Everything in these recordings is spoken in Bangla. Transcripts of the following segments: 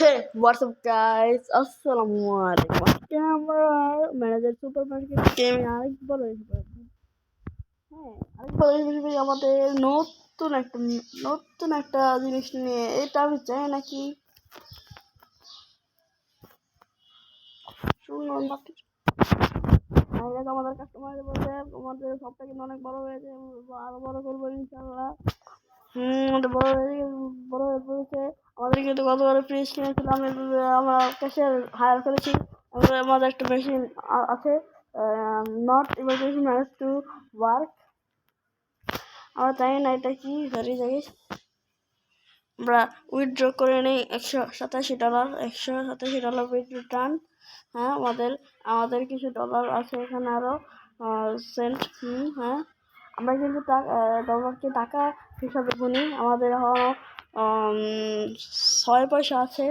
Up, guys? আসসালামু আলাইকুম আজকে আমরা ম্যানেজার সুপার মার্কেট গেমে আরেকবার এসে পড়েছি হ্যাঁ আরেকবার এসে আমাদের নতুন একটা নতুন একটা জিনিস নিয়ে। এটা আমি চাই নাকি শুনুন আমাদের কাস্টমারদের বলতে আমাদের সবটা কিন্তু অনেক বড় হয়েছে। আরও বড় করব ইনশাল্লাহ আমাদের বড় হয়ে বড় হয়ে পড়েছে। আমাদের কিন্তু গতবার ফ্রিজ কিনেছিলাম এভাবে আমরা ক্যাশিয়ার হায়ার করেছি। আমাদের আমাদের একটা মেশিন আছে not emergency manage to work আমরা জানি না এটা কি সরি জানিস আমরা উইথড্র করে নিই, একশো সাতাশি ডলার একশো সাতাশি ডলার উইথড্র টান হ্যাঁ আমাদের আমাদের কিছু ডলার আছে এখানে আরও সেন্ট হুম হ্যাঁ। আমরা কিন্তু ডলারকে টাকা হিসাবে গুনি। আমাদের ছয় পয়সা আছে।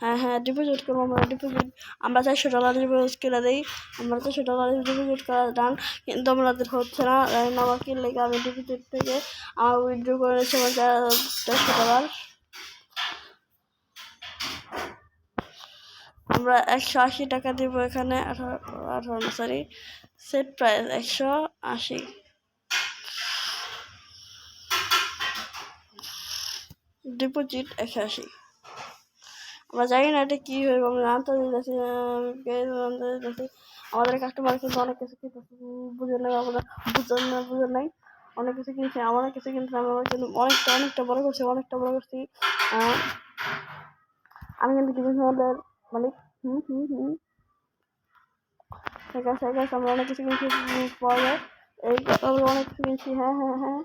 হ্যাঁ হ্যাঁ ডিপোজিট করব আমরা ডিপোজিট আমরা চারশো ডলার ডিপোজিট করে দিই। আমরা চারশো ডলার ডিপোজিট করা ডান কিন্তু আমাদের হচ্ছে না আমার কি লেগে আমি ডিপোজিট থেকে আমার উইথড্র করে নিয়েছি আমার চারশো আমরা একশো আশি টাকা দিব এখানে, আঠারো আঠারো সরি সেট প্রাইস একশো আশি। ডিপোজিট একশো আশি আমরা জানি না এটা কী জানতে দিতেছি জানতে দিতেছি আমাদের কাস্টমার কিন্তু অনেক কিছু কিন্তু বুঝে নেই আমরা বুঝেন না, বুঝে নাই। অনেক কিছু কিনছে আমার কিছু কিনছে আমরা কিন্তু অনেকটা অনেকটা বড় করছি, অনেকটা বড় করছি। আমি কিন্তু কিনেছি আমাদের মালিক হুম হুম হুম। ঠিক আছে আমরা অনেক কিছু কিনছি যায়। এই, আমরা অনেক কিছু কিনছি হ্যাঁ হ্যাঁ হ্যাঁ।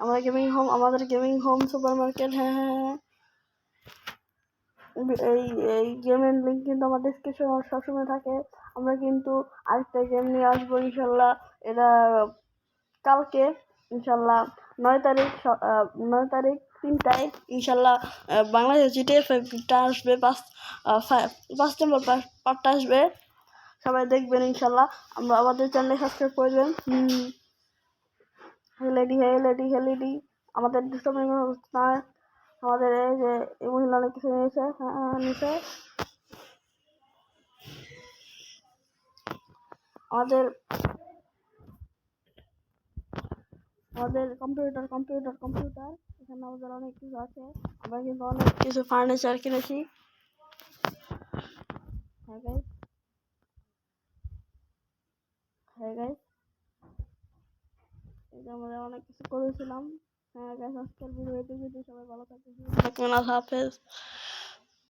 আমরা গেমিং হোম আমাদের গেমিং হোম সুপার মার্কেট হ্যাঁ হ্যাঁ হ্যাঁ। এই এই গেমের লিঙ্ক কিন্তু আমার ডিসক্রিপশনে সবসময় থাকে। আমরা কিন্তু আরেকটা গেম নিয়ে আসব, ইনশাল্লাহ। এটা কালকে, ইনশাল্লাহ, নয় তারিখ নয় তারিখ, তিনটায়, ইনশাল্লাহ বাংলাদেশ জিটিএ ফাইভটা আসবে, পাঁচ পাঁচ নম্বর পার্টটা আসবে। সবাই দেখবেন, ইনশাল্লাহ। আমরা আমাদের চ্যানেলে সাবস্ক্রাইব করবেন। হেলেডি হেলেডি হেলেডি আমাদের ডিস্টার্ব না আমাদের এই যে এই মহিলা অনেক কিছু নিয়েছে হ্যাঁ, হ্যাঁ নিয়েছে। আমাদের আমাদের কম্পিউটার কম্পিউটার কম্পিউটার এখানে আমাদের অনেক কিছু আছে। আমরা কিন্তু অনেক কিছু ফার্নিচার কিনেছি। হ্যাঁ গাইস হ্যাঁ গাইস এটা আমরা অনেক কিছু করেছিলাম। হ্যাঁ আজকের ভিডিও এটুকুই সবাই ভালো থাকবেন আল্লাহ হাফেজ।